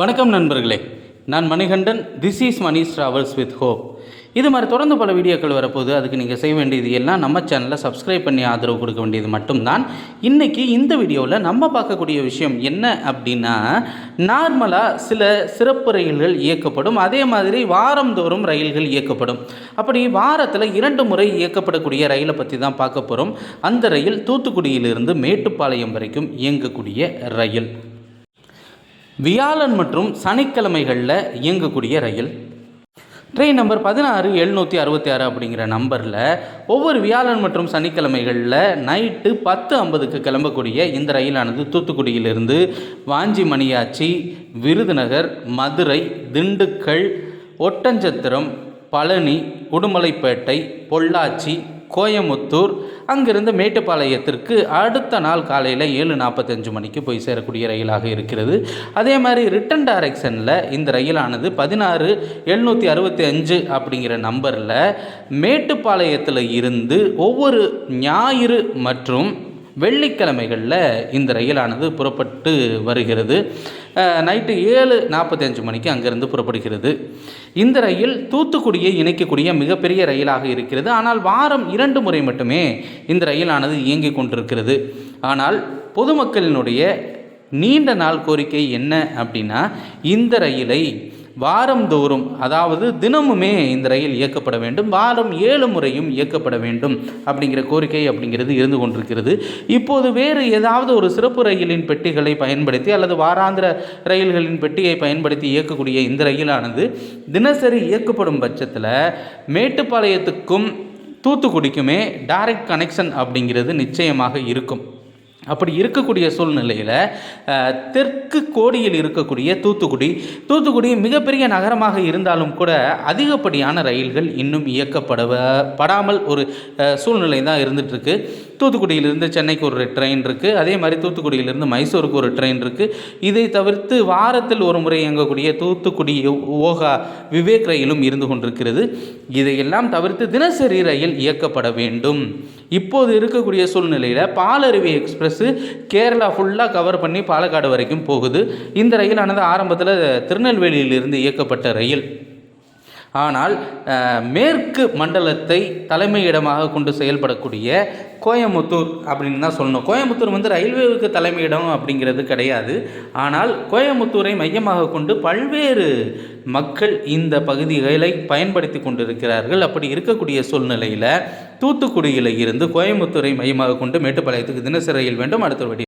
வணக்கம் நண்பர்களே. நான் Manikandan this is Mani travels with hope இது மாதிரி தொடர்ந்து பல வீடியோக்கள் வரப்போது அதுக்கு நீங்கள் செய்ய வேண்டியது எல்லாம் நம்ம சேனலை சப்ஸ்கிரைப் பண்ணி ஆதரவு கொடுக்க வேண்டியது மட்டும்தான். இன்றைக்கி இந்த வீடியோவில் நம்ம பார்க்கக்கூடிய விஷயம் என்ன அப்படின்னா நார்மலாக சில சிறப்பு ரயில்கள் இயக்கப்படும். அதே மாதிரி வாரந்தோறும் ரயில்கள் இயக்கப்படும். அப்படி வாரத்தில் இரண்டு முறை இயக்கப்படக்கூடிய ரயிலை பற்றி தான் பார்க்க போகிறோம் அந்த ரயில் தூத்துக்குடியிலிருந்து மேட்டுப்பாளையம் வரைக்கும் இயங்கக்கூடிய ரயில். வியாழன் மற்றும் சனிக்கிழமைகளில் இயங்கக்கூடிய ரயில். ட்ரெயின் நம்பர் பதினாறு எழுநூற்றி அறுபத்தி ஆறு அப்படிங்கிற நம்பரில் ஒவ்வொரு வியாழன் மற்றும் சனிக்கிழமைகளில் நைட்டு பத்து ஐம்பதுக்கு கிளம்பக்கூடிய இந்த ரயிலானது தூத்துக்குடியிலிருந்து வாஞ்சி மணியாச்சி விருதுநகர் மதுரை திண்டுக்கல் ஒட்டஞ்சத்திரம் பழனி உடுமலைப்பேட்டை பொள்ளாச்சி கோயமுத்தூர் அங்கிருந்து மேட்டுப்பாளையத்திற்கு அடுத்த நாள் காலையில் ஏழு நாற்பத்தஞ்சு மணிக்கு போய் சேரக்கூடிய ரயிலாக இருக்கிறது. அதே மாதிரி ரிட்டன் டைரக்ஷனில் இந்த ரயிலானது பதினாறு எழுநூற்றி அறுபத்தி அஞ்சு அப்படிங்கிற நம்பரில் மேட்டுப்பாளையத்தில் இருந்து ஒவ்வொரு ஞாயிறு மற்றும் வெள்ளிக்கிழமைகளில் இந்த ரயிலானது புறப்பட்டு வருகிறது. நைட்டு ஏழு நாற்பத்தஞ்சு மணிக்கு அங்கேருந்து புறப்படுகிறது. இந்த ரயில் தூத்துக்குடியை இணைக்கக்கூடிய மிகப்பெரிய ரயிலாக இருக்கிறது. ஆனால் வாரம் இரண்டு முறை மட்டுமே இந்த ரயிலானது இயங்கிக் கொண்டிருக்கிறது. ஆனால் பொதுமக்களினுடைய நீண்ட நாள் கோரிக்கை என்ன அப்படின்னா இந்த ரயிலை வாரந்தோறும் அதாவது தினமுமே இந்த ரயில் இயக்கப்பட வேண்டும். வாரம் ஏழு முறையும் இயக்கப்பட வேண்டும் அப்படிங்கிற கோரிக்கை அப்படிங்கிறது இருந்து கொண்டிருக்கிறது. இப்போது வேறு ஏதாவது ஒரு சிறப்பு ரயிலின் பெட்டிகளை பயன்படுத்தி அல்லது வாராந்திர ரயில்களின் பெட்டியை பயன்படுத்தி இயக்கக்கூடிய இந்த ரயிலானது தினசரி இயக்கப்படும் பட்சத்தில் மேட்டுப்பாளையத்துக்கும் தூத்துக்குடிக்குமே டைரக்ட் கனெக்ஷன் அப்படிங்கிறது நிச்சயமாக இருக்கும். அப்படி இருக்கக்கூடிய சூழ்நிலையில் தெற்கு கோடியில் இருக்கக்கூடிய தூத்துக்குடி தூத்துக்குடி மிகப்பெரிய நகரமாக இருந்தாலும் கூட அதிகப்படியான ரயில்கள் இன்னும் இயக்கப்பட படாமல் ஒரு சூழ்நிலை தான் இருந்துகிட்ருக்கு தூத்துக்குடியிலிருந்து சென்னைக்கு ஒரு ட்ரெயின் இருக்குது அதே மாதிரி தூத்துக்குடியிலிருந்து மைசூருக்கு ஒரு ட்ரெயின் இருக்குது இதை தவிர்த்து வாரத்தில் ஒரு முறை இயங்கக்கூடிய தூத்துக்குடி ஓகா விவேக் ரயிலும் இருந்து கொண்டிருக்கிறது. இதையெல்லாம் தவிர்த்து தினசரி ரயில் இயக்கப்பட வேண்டும். இப்போது இருக்கக்கூடிய சூழ்நிலையில் பாலருவி எக்ஸ்பிரஸ்ஸு கேரளா ஃபுல்லாக கவர் பண்ணி பாலக்காடு வரைக்கும் போகுது. இந்த ரயிலானது ஆரம்பத்தில் திருநெல்வேலியிலிருந்து இயக்கப்பட்ட ரயில். ஆனால் மேற்கு மண்டலத்தை தலைமையிடமாக கொண்டு செயல்படக்கூடிய கோயம்புத்தூர் அப்படின்னு தான் சொல்லணும். கோயம்புத்தூர் வந்து ரயில்வேவுக்கு தலைமையிடம் அப்படிங்கிறது கிடையாது. ஆனால் கோயம்புத்தூரை மையமாக கொண்டு பல்வேறு மக்கள் இந்த பகுதிகளை பயன்படுத்தி கொண்டிருக்கிறார்கள். அப்படி இருக்கக்கூடிய சூழ்நிலையில் தூத்துக்குடியில் இருந்து கோயம்புத்தூரை மையமாக கொண்டு மேட்டுப்பாளையத்துக்கு தினசரி ரயில் வேண்டும் அடுத்தபடி